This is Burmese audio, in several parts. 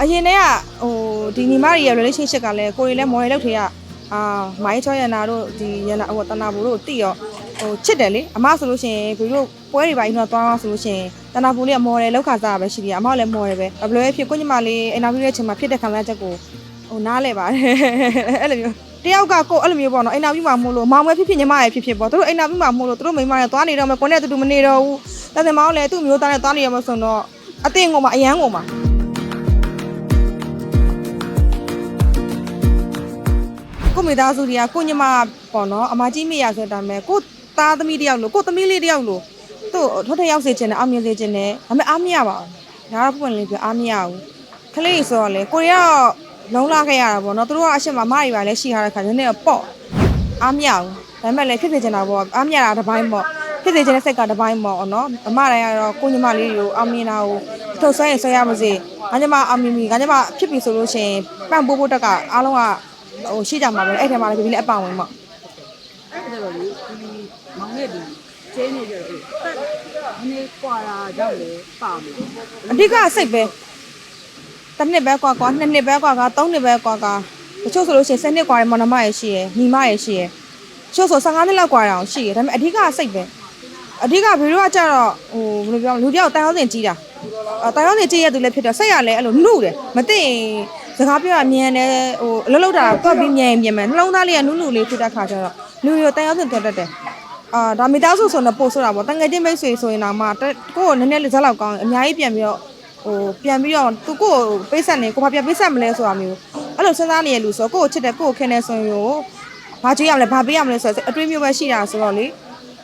အရင်တည်းကဟိုဒီညီမတွေရဲ့ relationship ကလည်းကိုရီလည်း model လောက်ထေးကအာမိုင်းချောရနာတို့ဒီရနာဟိုတနာဘူတို့တိရောဟိုချစ်တယ်လေအမဆိုလို့ရှိရင်ကိုရီတို့ပွဲတွေပိုင်းတော့သွားအောင်ဆိုလို့ရှိရင်တနာဘူလေးက model လောက်ခါစားပဲရှိတယ်အမကလည်း model ပဲဘယ်လိုပဲဖြစ်ကိုညီမလေးအင်တာဗျူးရဲ့အချိန်မှာဖြစ်တဲ့ခံစားချက်ကိုဟိုနားလဲပါတယ်အဲ့လိုမျိုးတယောက်ကကိုအဲ့လိုမျိုးပေါ့နော်အင်တာဗျူးမှာမို့လို့မောင်မဲဖြစ်ဖြစ်ညီမရဲ့ဖြစ်ဖြစ်ပေါ့သူတို့အင်တာဗျူးမှာမို့လို့သူတို့မိန်းမတွေသွားနေတော့မယ်ကိုနဲ့တူတူမနေတော့ဘူးတသက်မောင်လည်းသူ့မျိုးသားနဲ့သွားနေရမှာဆိုတော့အတင်းကုန်မှာအယမ်းကုန်မှာ မိသားစုတွေကကိုညမပေါ့နော်အမကြီးမိရဆိုတဲ့အတိုင်းပဲကိုသားသမီးတယောက်လို့ကိုသမီးလေးတယောက်လို့သူ့ထွတ်ထက်ရောက်စေချင်တယ်အောင်မြင်စေချင်တယ်ဒါပေမဲ့အားမရပါဘူးဒါတော့ဖွင့်လေးပြအားမရဘူးခလေးဆိုတော့လေကိုရီးယားလုံးလာခဲ့ရတာပေါ့နော်သူတို့ကအရှက်မှာမရီပါလဲရှိထားတဲ့ခါကျနည်းနည်းပေါ့အားမရဘူးဒါပေမဲ့လည်းဖြစ်စေချင်တာပေါ့အားမရတာတစ်ပိုင်းပေါ့ဖြစ်စေချင်တဲ့စိတ်ကတစ်ပိုင်းပေါ့နော်အမတိုင်းကတော့ကိုညမလေးတွေကိုအားမြင်တာကိုထုတ်ဆွဲရင်ဆွဲရပါစေငါညမအားမြင်ပြီငါညမဖြစ်ပြီဆိုလို့ရှိရင်ပန့်ပိုးဖို့တက်ကအားလုံးက ဟိုရှိကြမှာပဲအဲ့ထဲမှာလည်းဒီလည်းအပောင်ဝင်ပေါ့အဲ့ဒါတော့လေဒီမောင်နဲ့ဒီကျင်းနေကြတော့တက်နည်းကွာတာကြောင့်လေပါမယ်အဓိကစိတ်ပဲတစ်နှစ်ပဲကွာကွာနှစ်နှစ်ပဲကွာကွာသုံးနှစ်ပဲကွာကွာတချို့ဆိုလို့ရှိရင်10နှစ်ကွာရမောင်နှမရရှိရယ်ညီမရရှိရယ်တချို့ဆို15နှစ်လောက်ကွာရအောင်ရှိရယ်ဒါပေမဲ့အဓိကစိတ်ပဲအဓိကဘီတို့ကကြတော့ဟိုဘယ်လိုပြောမလဲလူတယောက်တန်ရောစင်ကြီးတာအဲတန်ရောစင်ကြီးရတဲ့သူလည်းဖြစ်တော့စိတ်ရလည်းအဲ့လိုနှုတ်တယ်မသိရင် စကားပြောရမြန်တယ်ဟိုအလုပ်လုပ်တာတော့ပြီးမြန်ရင်မြန်မယ်နှလုံးသားလေးကနုနုလေးဖြစ်တဲ့ခါကျတော့လူတွေတန်ရောစင်တော်တတ်တယ်အာဒါမိသားစုဆိုတော့ပို့ဆိုတာပေါ့တငယ်ချင်းမိတ်ဆွေဆိုရင်တော့မှတက်ကိုယ့်ကိုနည်းနည်းလေးဇက်လောက်ကောင်းတယ်အများကြီးပြန်ပြီးတော့ဟိုပြန်ပြီးတော့သူကိုယ့်ကိုပေးဆက်နေကိုဘာပြန်ပေးဆက်မလဲဆိုတာမျိုးအဲ့လိုစဉ်းစားနေရလူဆိုကိုယ့်ကိုချစ်တယ်ကိုယ့်ကိုခင်နေဆိုရင်ရောဘာကြည့်ရမလဲဘာပေးရမလဲဆိုတော့အတွေးမျိုးပဲရှိတာဆိုတော့လေ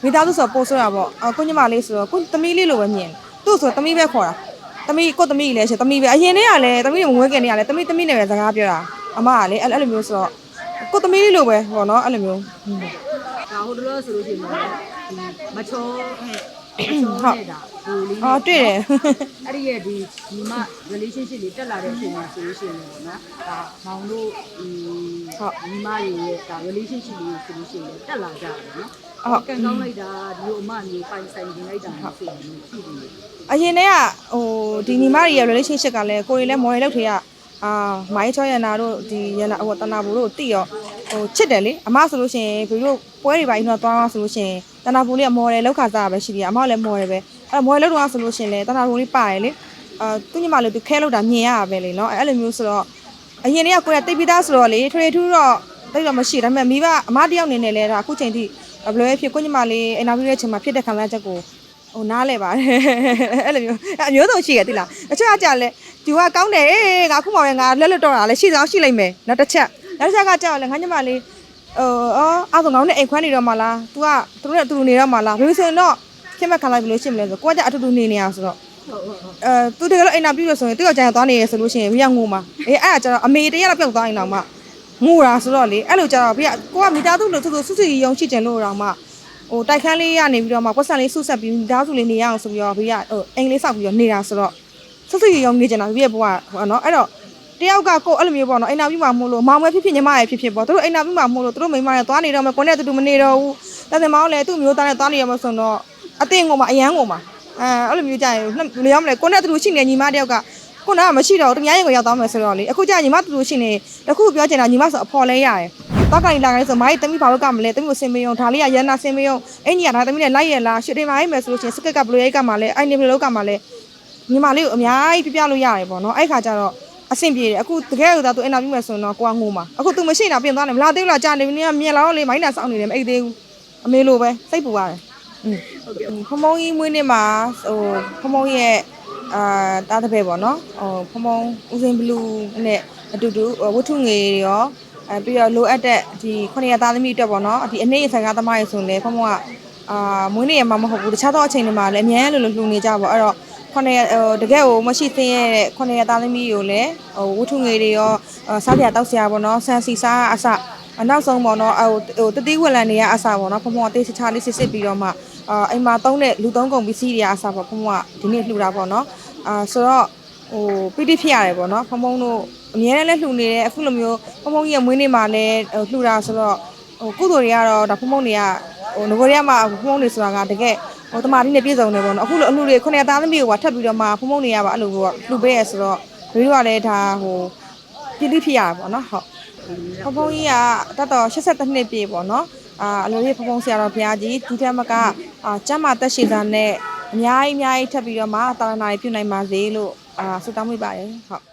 မိသားစုဆိုပို့ဆိုတာပေါ့အကိုညမလေးဆိုတော့ကိုသမီးလေးလိုပဲမြင်သူ့ဆိုသမီးပဲခေါ်တာ သမီးကိုသမီးလည်းရှိသမီးပဲအရင်တည်းကလည်းသမီးကိုမွေးခင်တည်းကလည်းသမီးသမီးနဲ့ပဲစကားပြောတာအမကလေအဲ့လိုမျိုးဆိုတော့ကိုသမီးလေးလိုပဲပေါ့နော်အဲ့လိုမျိုးဒါဟိုတလို့ဆိုလို့ရှိရင်တော့ဒီမချောဟဲ့မချောနေတာဒီလေးအော်တွေ့တယ်အဲ့ဒီရဲ့ဒီဒီမ relationship လေးတက်လာတဲ့အချိန်မှာဆိုလို့ရှိရင်ပေါ့နော်ဒါမောင်တို့ဒီဟုတ်ဒီမတွေရဲ့ဒါ relationship လေးဆိုလို့ရှိရင်တက်လာကြတယ်နော်ဟုတ်ကန်ကောင်းလိုက်တာဒီလိုအမမျိုးပိုင်ဆိုင်နေလိုက်တာဆိုရင်ရှိတယ် အရင်တည်းကဟိုဒီညီမတွေရဲ့ relationship ကလည်းကိုရီလည်း model လောက်ထေးကအာမိုင်းချောရနာတို့ဒီရနာဟိုတနာဘူတို့တိရောဟိုချစ်တယ်လေအမဆိုလို့ရှိရင်ဘီတို့ပွဲတွေပိုင်းတော့သွားအောင်ဆိုလို့ရှိရင်တနာဘူလေးက model လောက်ခါစားပဲရှိတယ်အမကလည်း model ပဲအဲ့ model လောက်တော့ဆိုလို့ရှိရင်လည်းတနာဘူလေးပါတယ်လေအာသူညီမလေးသူခဲလောက်တာမြင်ရတာပဲလေနော်အဲ့လိုမျိုးဆိုတော့အရင်တည်းကကိုရတိတ်ပြီးသားဆိုတော့လေထွေထူးတော့တိတ်တော့မရှိဒါပေမဲ့မိဘအမတယောက်နေနဲ့လဲဒါအခုချိန်ထိဘယ်လိုပဲဖြစ်ကိုညီမလေးအင်တာဗျူးရဲ့အချိန်မှာဖြစ်တဲ့ခံစားချက်ကို ဟိုနားလဲပါတယ်အဲ့လိုမျိုးအဲ့အမျိုးစုံရှိရတိလားအချက်ကကြလဲဒီကကောင်းတယ်အေးငါခုမှပဲငါလက်လွတ်တော့တာလဲရှိဆောင်ရှိလိုက်မယ်နောက်တစ်ချက်နောက်တစ်ချက်ကကြောက်လဲငါညမလေးဟိုအော်အဲ့ဆိုငါတို့နဲ့အိမ်ခွမ်းနေတော့မှလား तू ကသူတို့နဲ့အတူတူနေတော့မှလားဘယ်လိုဆိုရင်တော့ခင်မခံလိုက်ဘယ်လိုရှိမလဲဆိုကိုကကြအတူတူနေနေရဆိုတော့အဲ तू တကယ်လို့အိမ်နာပြည့်ရဆိုရင်သူ့ယောက်ျားကသွားနေရဆိုလို့ရှိရင်ဘီကငိုမှာအေးအဲ့ဒါကျတော့အမေတရက်လောက်ပြောက်သွားရင်တော့မှငိုတာဆိုတော့လေအဲ့လိုကျတော့ဘီကကိုကမိသားစုလို့သူသူစွစွရီယုံရှိတယ်လို့တော့မှ ဟိုတိုက်ခန်းလေးရနေပြီးတော့မှပတ်စံလေးဆုဆက်ပြီးမိသားစုလေးနေရအောင်ဆိုပြီးတော့ဘေးကဟိုအိမ်လေးဆောက်ပြီးတော့နေတာဆိုတော့ဆွဆွရုံနေကြတာဘေးရဲ့ဘဝဟိုနော်အဲ့တော့တယောက်ကကိုအဲ့လိုမျိုးပေါ့နော်အိမ်နာပြီးမှမို့လို့မောင်မဲဖြစ်ဖြစ်ညီမရဲ့ဖြစ်ဖြစ်ပေါ့သူတို့အိမ်နာပြီးမှမို့လို့သူတို့မိန်းမတွေသွားနေတော့မယ်ကိုနဲ့တူတူမနေတော့ဘူးတသက်မောင်လည်းသူ့မျိုးသားနဲ့သွားနေရမှာဆိုတော့အတင်းကုန်မှာအယမ်းကုန်မှာအဲအဲ့လိုမျိုးကြရင်ဘယ်လိုရမလဲကိုနဲ့တူတူရှိနေညီမတယောက်က ကိုနာကမရှိတော့သူများရင်ကိုရောက်သွားမယ်ဆိုတော့လေအခုကျညီမတူတူရှိနေတခုပြောချင်တာညီမဆိုအဖော်လဲရတယ်တော့ကိုင်လာခိုင်းဆိုမိုင်းတမိဘာလို့ကမလဲတမိကိုစင်မေယုံဒါလေးကရန်နာစင်မေယုံအင်ကြီးကဒါတမိနဲ့လိုက်ရလားရှစ်တင်လာရိုက်မယ်ဆိုလို့ရှိရင်စကက်ကဘလိုရိုက်ကမှလဲအဲ့နေဘလိုကမှလဲညီမလေးကိုအများကြီးပြပြလို့ရတယ်ပေါ့နော်အဲ့ခါကျတော့အဆင်ပြေတယ်အခုတကယ်လို့သာသူအင်တာဗျူးမယ်ဆိုရင်တော့ကိုကငိုမှာအခုသူမရှိတာပြင်သွားတယ်မလားသေးဘူးလားကြာနေပြီနင်ကမြင်လာတော့လေမိုင်းနာစောင်းနေတယ်မအိတ်သေးဘူးအမေလိုပဲစိတ်ပူရတယ်อืมဖမုံကြီးမွေးနေ့မှာဟိုဖမုံရဲ့ အာတားတဲ့ပဲပေါ့နော်ဟိုဖမုံဦးစင်ဘလူးနဲ့အတူတူဝတ္ထုငွေရောအဲပြီးတော့လိုအပ်တဲ့ဒီခုနှစ်ရက်သားသမီးအတွက်ပေါ့နော်ဒီအနည်းဆိုင်ကားသမားရေဆိုရင်လေဖုံဖုံကအာမွေးနေ့ရမှာမဟုတ်ဘူးတခြားသောအချိန်တွေမှာလည်းအများကြီးလိုလိုလှူနေကြပါအဲ့တော့ခုနှစ်ရက်ဟိုတကယ်ကိုမရှိသင်းရဲ့ခုနှစ်ရက်သားသမီးကိုလည်းဟိုဝတ္ထုငွေတွေရောစားစရာတောက်စရာပေါ့နော်ဆန်စီစားအစအနောက်ဆုံးပေါ့နော်ဟိုဟိုတတိဝက်လန်တွေကအစပေါ့နော်ဖုံဖုံအသေးချာလေးစစ်စစ်ပြီးတော့မှအာအိမ်မှာသုံးတဲ့လူသုံးကုန်ပစ္စည်းတွေကအစပေါ့ဖုံဖုံကဒီနေ့လှူတာပေါ့နော် အာဆိုတော့ဟိုပီတိဖြစ်ရတယ်ပေါ့နော်ဖုံဖုံတို့အများနဲ့လည်းလှူနေတယ်အခုလိုမျိုးဖုံဖုံကြီးရဲ့မွေးနေ့မှာလည်းဟိုလှူတာဆိုတော့ဟိုကုသိုလ်တွေကတော့ဒါဖုံဖုံတွေကဟိုငကိုတွေကမှဖုံဖုံတွေဆိုတာကတကယ်ဟိုတမာတိနဲ့ပြည့်စုံနေပေါ့နော်အခုလိုအလှူတွေခုနှစ်သားသမီးကိုကထပ်ပြီးတော့မှဖုံဖုံတွေကပါအဲ့လိုပေါ့လှူပေးရဆိုတော့ဘီတို့ကလည်းဒါဟိုပြည့်ပြည့်ဖြစ်ရပါပေါ့နော်ဟုတ်ဖဖုံးကြီးကတတ်တော်82နှစ်ပြည့်ပေါ့နော်အာအလိုလေးဖဖုံးဆရာတော်ဘုရားကြီးဒီထက်မကအာကျမ်းမာသက်ရှိသားနဲ့ အများကြီးအများကြီးထပ်ပြီးတော့မှတာရနာတွေပြုနိုင်ပါစေလို့အာဆုတောင်းမိပါတယ်ဟုတ်